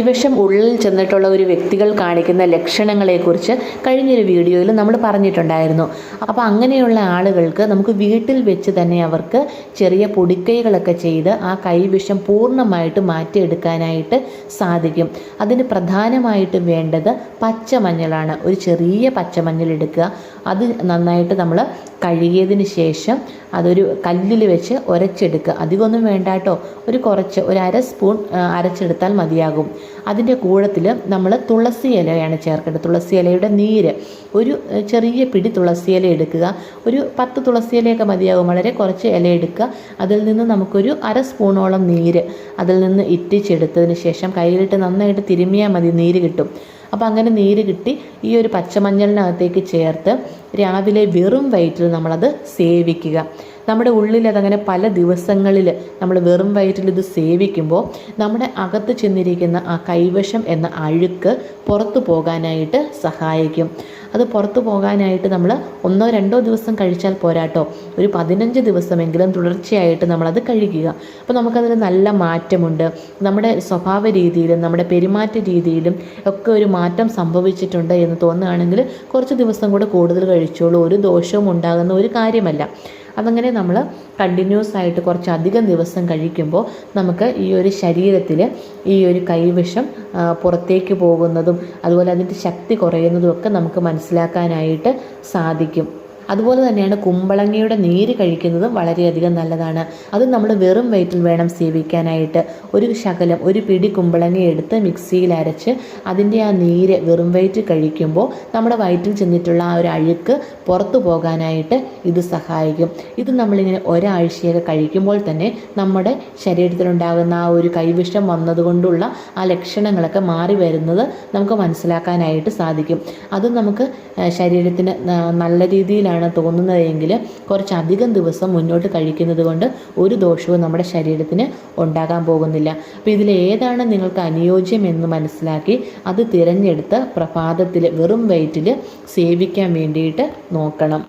കൈവശം ഉള്ളിൽ ചെന്നിട്ടുള്ള ഒരു വ്യക്തികൾ കാണിക്കുന്ന ലക്ഷണങ്ങളെക്കുറിച്ച് കഴിഞ്ഞൊരു വീഡിയോയിൽ നമ്മൾ പറഞ്ഞിട്ടുണ്ടായിരുന്നു. അപ്പോൾ അങ്ങനെയുള്ള ആളുകൾക്ക് നമുക്ക് വീട്ടിൽ വെച്ച് തന്നെ അവർക്ക് ചെറിയ പൊടിക്കൈകളൊക്കെ ചെയ്ത് ആ കൈവിഷം പൂർണമായിട്ട് മാറ്റിയെടുക്കാനായിട്ട് സാധിക്കും. അതിന് പ്രധാനമായിട്ടും വേണ്ടത് പച്ചമഞ്ഞളാണ്. ഒരു ചെറിയ പച്ചമഞ്ഞൾ എടുക്കുക. അത് നന്നായിട്ട് നമ്മൾ കഴുകിയതിന് ശേഷം അതൊരു കല്ലിൽ വെച്ച് ഉരച്ചെടുക്കുക. അധികമൊന്നും വേണ്ട കേട്ടോ. ഒരു കുറച്ച് ഒരു അര സ്പൂൺ അരച്ചെടുത്താൽ മതിയാകും. അതിന്റെ കൂടത്തിൽ നമ്മൾ തുളസി ഇലയാണ് ചേർക്കേണ്ടത്. തുളസി ഇലയുടെ നീര്. ഒരു ചെറിയ പിടി തുളസി ഇല എടുക്കുക. ഒരു പത്ത് തുളസി ഇലയൊക്കെ മതിയാകും വളരെ കുറച്ച് ഇല എടുക്കുക. അതിൽ നിന്ന് നമുക്കൊരു അര സ്പൂണോളം നീര് അതിൽ നിന്ന് ഇറ്റിച്ചെടുത്തതിന് ശേഷം കയ്യിലിട്ട് നന്നായിട്ട് തിരുമ്മിയാൽ മതി. നീര് കിട്ടും. അപ്പോൾ അങ്ങനെ നീര് കിട്ടി ഈ ഒരു പച്ചമഞ്ഞളിനകത്തേക്ക് ചേർത്ത് രാവിലെ വെറും വയറ്റിൽ നമ്മളത് സേവിക്കുക. നമ്മുടെ ഉള്ളിൽ അതങ്ങനെ പല ദിവസങ്ങളിൽ നമ്മൾ വെറും വയറ്റിൽ ഇത് സേവിക്കുമ്പോൾ നമ്മുടെ അകത്ത് ചെന്നിരിക്കുന്ന ആ കൈവശം എന്ന അഴുക്ക് പുറത്തു പോകാനായിട്ട് സഹായിക്കും. അത് പുറത്തു പോകാനായിട്ട് നമ്മൾ ഒന്നോ രണ്ടോ ദിവസം കഴിച്ചാൽ പോരാട്ടോ. ഒരു പതിനഞ്ച് ദിവസമെങ്കിലും തുടർച്ചയായിട്ട് നമ്മളത് കഴിക്കുക അപ്പോൾ നമുക്കതിൽ നല്ല മാറ്റമുണ്ട്. നമ്മുടെ സ്വഭാവ രീതിയിലും നമ്മുടെ പെരുമാറ്റ രീതിയിലും ഒക്കെ ഒരു മാറ്റം സംഭവിച്ചിട്ടുണ്ട് എന്ന് തോന്നുകയാണെങ്കിൽ കുറച്ച് ദിവസം കൂടെ കൂടുതൽ കഴിച്ചോളൂ. ഒരു ദോഷവും ഉണ്ടാകുന്ന ഒരു കാര്യമല്ല. അതങ്ങനെ നമ്മൾ കണ്ടിന്യൂസ് ആയിട്ട് കുറച്ചധികം ദിവസം കഴിക്കുമ്പോൾ നമുക്ക് ഈ ഒരു ശരീരത്തിൽ ഈ ഒരു കൈവിഷം പുറത്തേക്ക് പോകുന്നതും അതുപോലെ അതിന്റെ ശക്തി കുറയുന്നതും ഒക്കെ നമുക്ക് മനസ്സിലാക്കാനായിട്ട് സാധിക്കും. അതുപോലെ തന്നെയാണ് കുമ്പളങ്ങയുടെ നീര് കഴിക്കുന്നതും വളരെയധികം നല്ലതാണ്. അത് നമ്മൾ വെറും വയറ്റിൽ വേണം സേവിക്കാനായിട്ട്. ഒരു ശകലം ഒരു പിടി കുമ്പളങ്ങ എടുത്ത് മിക്സിയിൽ അരച്ച് അതിന്റെ ആ നീര് വെറും വയറ്റിൽ കഴിക്കുമ്പോൾ നമ്മുടെ വയറ്റിൽ ചെന്നിട്ടുള്ള ആ ഒരു അഴുക്ക് പുറത്തു പോകാനായിട്ട് ഇത് സഹായിക്കും. ഇത് നമ്മളിങ്ങനെ ഒരാഴ്ചയൊക്കെ കഴിക്കുമ്പോൾ തന്നെ നമ്മുടെ ശരീരത്തിലുണ്ടാകുന്ന ആ ഒരു കൈവിഷം വന്നതുകൊണ്ടുള്ള ആ ലക്ഷണങ്ങളൊക്കെ മാറി വരുന്നത് നമുക്ക് മനസ്സിലാക്കാനായിട്ട് സാധിക്കും. അത് നമുക്ക് ശരീരത്തിന് നല്ല രീതിയിലാണ് തോന്നുന്നതെങ്കിൽ കുറച്ചധികം ദിവസം മുന്നോട്ട് കഴിക്കുന്നത് കൊണ്ട് ഒരു ദോഷവും നമ്മുടെ ശരീരത്തിന് ഉണ്ടാകാൻ പോകുന്നില്ല. അപ്പോൾ ഇതിൽ ഏതാണ് നിങ്ങൾക്ക് അനുയോജ്യം എന്ന് മനസ്സിലാക്കി അത് തിരഞ്ഞെടുത്ത് പ്രഭാതത്തിൽ വെറും വയറ്റിൽ സേവിക്കാൻ വേണ്ടിയിട്ട് നോക്കണം.